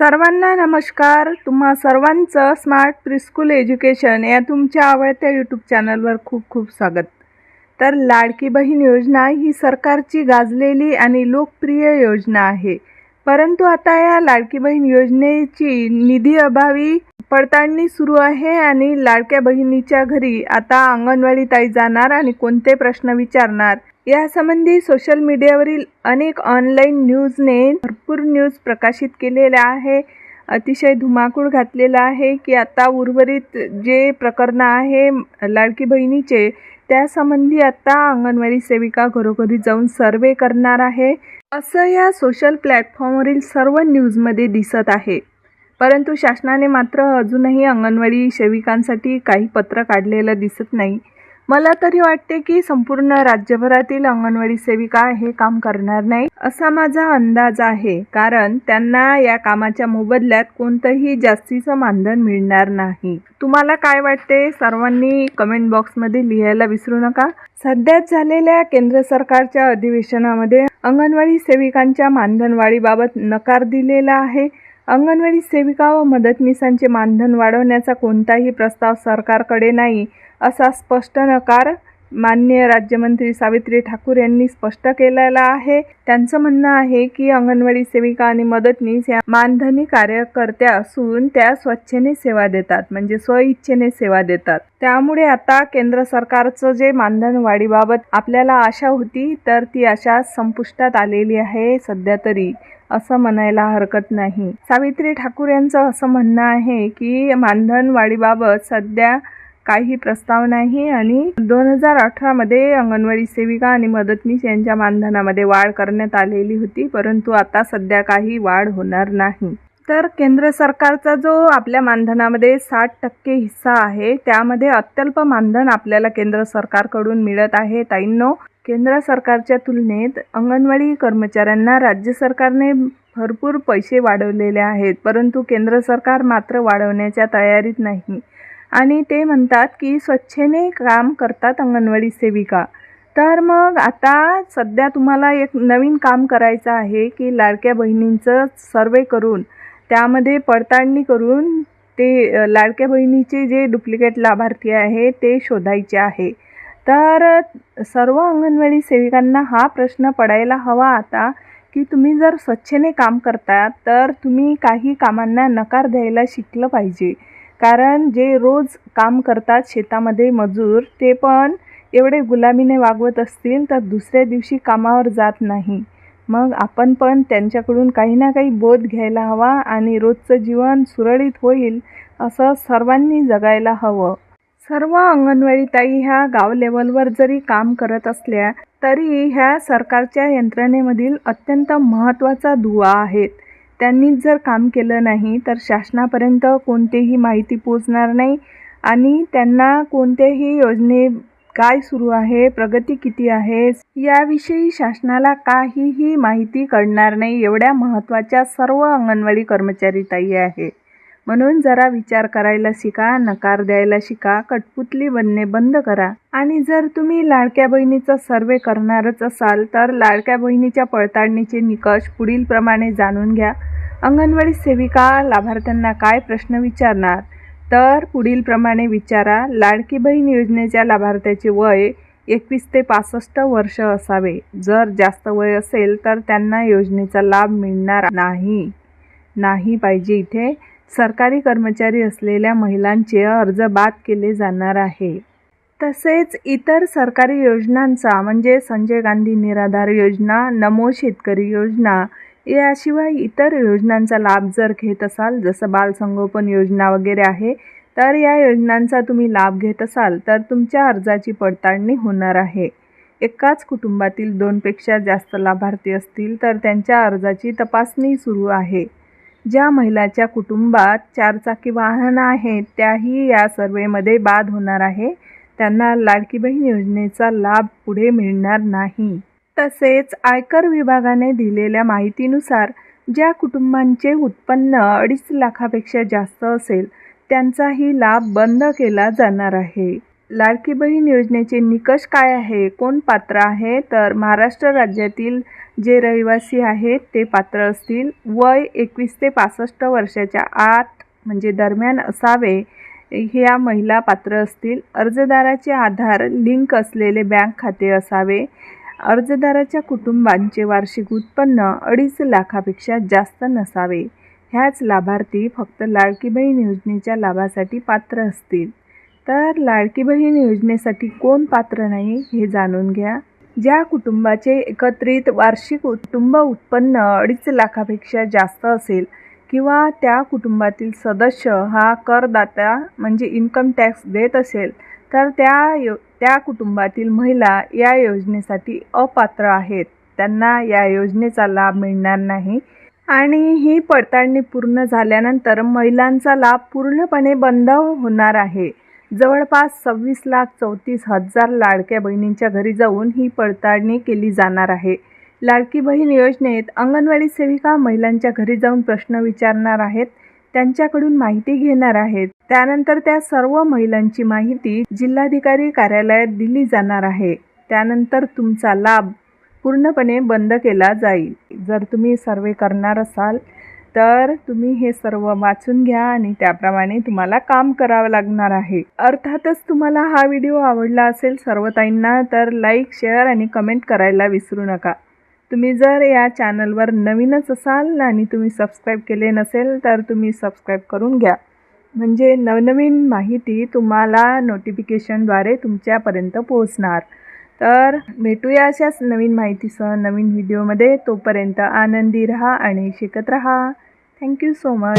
सर्वांना नमस्कार. तुम्हा सर्वांचं स्मार्ट प्रिस्कूल एज्युकेशन या तुमच्या आवडत्या यूट्यूब चॅनलवर खूप खूप स्वागत. तर लाडकी बहीण योजना ही सरकारची गाजलेली आणि लोकप्रिय योजना आहे. परंतु आता या लाडकी बहीण योजनेची निधी अभावी पडताळणी सुरू आहे आणि लाडक्या बहिणीच्या घरी आता अंगणवाडी ताई जाणार आणि कोणते प्रश्न विचारणार? यासंबंधी सोशल मीडियावरील अनेक ऑनलाईन न्यूजने भरपूर न्यूज प्रकाशित केलेल्या आहे. अतिशय धुमाकूळ घातलेला आहे की आता उर्वरित जे प्रकरणं आहे लाडकी बहिणीचे त्यासंबंधी आता अंगणवाडी सेविका घरोघरी जाऊन सर्वे करणार आहे. असं या सोशल प्लॅटफॉर्मवरील सर्व न्यूजमध्ये दिसत आहे. परंतु शासनाने मात्र अजूनही अंगणवाडी सेविकांसाठी काही पत्र काढलेलं दिसत नाही. मला तरी वाटते की संपूर्ण राज्यभरातील अंगणवाडी सेविका हे काम करणार नाही असा माझा अंदाज आहे. कारण त्यांना या कामाच्या मोबदल्यात कोणतंही जास्तीचं मानधन मिळणार नाही. तुम्हाला काय वाटते? सर्वांनी कमेंट बॉक्समध्ये लिहायला विसरू नका. सध्याच झालेल्या केंद्र सरकारच्या अधिवेशनामध्ये अंगणवाडी सेविकांच्या मानधन वाढीबाबत नकार दिलेला आहे. अंगणवाडी सेविका व मदतनीसांचे मानधन वाढवण्याचा कोणताही प्रस्ताव सरकारकडे नाही असा स्पष्ट नकार माननीय राज्यमंत्री सावित्री ठाकूर यांनी स्पष्ट केलेला आहे. त्यांचं म्हणणं आहे की अंगणवाडी सेविका आणि मदतनीस या मानधनी कार्यकर्त्या असून त्या स्वच्छेने सेवा देतात म्हणजे स्वइच्छेने सेवा देतात. त्यामुळे आता केंद्र सरकारचं जे मानधन वाढीबाबत आपल्याला आशा होती तर ती आशा संपुष्टात आलेली आहे सध्या तरी असं म्हणायला हरकत नाही. सावित्री ठाकूर यांचं असं म्हणणं आहे की मानधन वाढीबाबत सध्या काही प्रस्ताव नाही आणि दोन हजार अठरामध्ये अंगणवाडी सेविका आणि मदतनीस यांच्या मानधनामध्ये वाढ करण्यात आलेली होती परंतु आता सध्या काही वाढ होणार नाही. तर केंद्र सरकारचा जो आपल्या मानधनामध्ये साठ टक्के हिस्सा आहे त्यामध्ये अत्यल्प मानधन आपल्याला केंद्र सरकारकडून मिळत आहे. ताईंनो केंद्र सरकारच्या तुलनेत अंगणवाडी कर्मचाऱ्यांना राज्य सरकारने भरपूर पैसे वाढवलेले आहेत परंतु केंद्र सरकार मात्र वाढवण्याच्या तयारीत नाही. आणि ते म्हणतात की स्वच्छेने काम करतात अंगणवाडी सेविका. तर मग आता सध्या तुम्हाला एक नवीन काम करायचं आहे की लाडक्या बहिणींचं सर्वे करून त्यामध्ये पडताळणी करून ते लाडक्या बहिणीचे जे डुप्लिकेट लाभार्थी आहे ते शोधायचे आहे. तर सर्व अंगणवाडी सेविकांना हा प्रश्न पडायला हवा आता की तुम्ही जर स्वच्छेने काम करता तर तुम्ही काही कामांना नकार द्यायला शिकलं पाहिजे. कारण जे रोज काम करतात शेतामध्ये मजूर ते पण एवढे गुलामीने वागवत असतील तर दुसऱ्या दिवशी कामावर जात नाही. मग आपण पण त्यांच्याकडून काही ना काही बोध घ्यायला हवा आणि रोजचं जीवन सुरळीत होईल असं सर्वांनी जगायला हवं. सर्व अंगणवाडी ताई ह्या गाव लेवलवर जरी काम करत असल्या तरी ह्या सरकारच्या यंत्रणेमधील अत्यंत महत्त्वाचा दुवा आहेत. त्यांनी जर काम केलं नाही तर शासनापर्यंत कोणतीही माहिती पोचणार नाही. आणि त्यांना कोणत्याही योजने काय सुरू आहे प्रगती किती आहे याविषयी शासनाला काहीही माहिती कळणार नाही. एवढ्या महत्त्वाच्या सर्व अंगणवाडी कर्मचारी ताई आहे. म्हणून जरा विचार करायला शिका नकार द्यायला शिका कठपुतली बनणे बंद करा. आणि जर तुम्ही लाडक्या बहिणीचा सर्वे करणारच असाल तर लाडक्या बहिणीच्या पडताळणीचे निकष पुढीलप्रमाणे जाणून घ्या. अंगणवाडी सेविका लाभार्थ्यांना काय प्रश्न विचारणार? तर पुढीलप्रमाणे विचारा लाडकी बहीण योजनेच्या लाभार्थ्याचे वय एकवीस ते पासष्ट वर्ष असावे. जर जास्त वय असेल तर त्यांना योजनेचा लाभ मिळणार नाही. नाही पाहिजे इथे. सरकारी कर्मचारी असलेल्या महिलांचे अर्ज बाद केले जाणार आहे. तसेच इतर सरकारी योजनांचा म्हणजे संजय गांधी निराधार योजना नमो शेतकरी योजना याशिवाय इतर योजनांचा लाभ जर घेत असाल जसं बालसंगोपन योजना वगैरे आहे तर या योजनांचा तुम्ही लाभ घेत असाल तर तुमच्या अर्जाची पडताळणी होणार आहे. एकाच कुटुंबातील दोनपेक्षा जास्त लाभार्थी असतील तर त्यांच्या अर्जाची तपासणी सुरू आहे. ज्या महिलाच्या कुटुंबात चारचाकी वाहन आहेत त्याही या सर्वेमध्ये बाद होणार आहे. त्यांना लाडकी बहीण योजनेचा लाभ पुढे मिळणार नाही. तसेच आयकर विभागाने दिलेल्या माहितीनुसार ज्या कुटुंबांचे उत्पन्न अडीच लाखापेक्षा जास्त असेल त्यांचाही लाभ बंद केला जाणार आहे. लाडकी बहीण योजनेचे निकष काय आहे? कोण पात्र आहे? तर महाराष्ट्र राज्यातील जे रहिवासी आहेत ते पात्र असतील. वय एकवीस ते पासष्ट वर्षाच्या आत म्हणजे दरम्यान असावे ह्या महिला पात्र असतील. अर्जदाराचे आधार लिंक असलेले बँक खाते असावे. अर्जदाराच्या कुटुंबांचे वार्षिक उत्पन्न अडीच लाखापेक्षा जास्त नसावे. ह्याच लाभार्थी फक्त लाडकी बहीण योजनेच्या लाभासाठी पात्र असतील. तर लाडकी बहीण योजनेसाठी कोण पात्र नाही हे जाणून घ्या. ज्या कुटुंबाचे एकत्रित वार्षिक कुटुंब उत्पन्न अडीच लाखापेक्षा जास्त असेल किंवा त्या कुटुंबातील सदस्य हा करदाता म्हणजे इन्कम टॅक्स देत असेल तर त्या यो त्या कुटुंबातील महिला या योजनेसाठी अपात्र आहेत. त्यांना या योजनेचा लाभ मिळणार नाही. आणि ही पडताळणी पूर्ण झाल्यानंतर महिलांचा लाभ पूर्णपणे बंद होणार आहे. जवळपास सव्वीस लाख चौतीस हजार लाडक्या बहिणींच्या घरी जाऊन ही पडताळणी केली जाणार आहे. लाडकी बहीण योजनेत अंगणवाडी सेविका महिलांच्या घरी जाऊन प्रश्न विचारणार आहेत त्यांच्याकडून माहिती घेणार आहेत. त्यानंतर त्या सर्व महिलांची माहिती जिल्हाधिकारी कार्यालयात दिली जाणार आहे. त्यानंतर तुमचा लाभ पूर्णपणे बंद केला जाईल. जर तुम्ही सर्वे करणार असाल तर तुम्ही हे सर्व वाचून घ्या आणि त्याप्रमाणे तुम्हाला काम करावं लागणार आहे. अर्थातच तुम्हाला हा व्हिडिओ आवडला असेल सर्व ताईंना तर लाईक शेअर आणि कमेंट करायला विसरू नका. तुम्ही जर या चॅनलवर नवीनच असाल आणि तुम्ही सबस्क्राईब केले नसेल तर तुम्ही सबस्क्राईब करून घ्या. म्हणजे नवनवीन माहिती तुम्हाला नोटिफिकेशनद्वारे तुमच्यापर्यंत पोहोचणार. तर भेटूया अशाच नवीन माहितीसह नवीन व्हिडिओमध्ये. तोपर्यंत आनंदी रहा आणि शिकत रहा. Thank you so much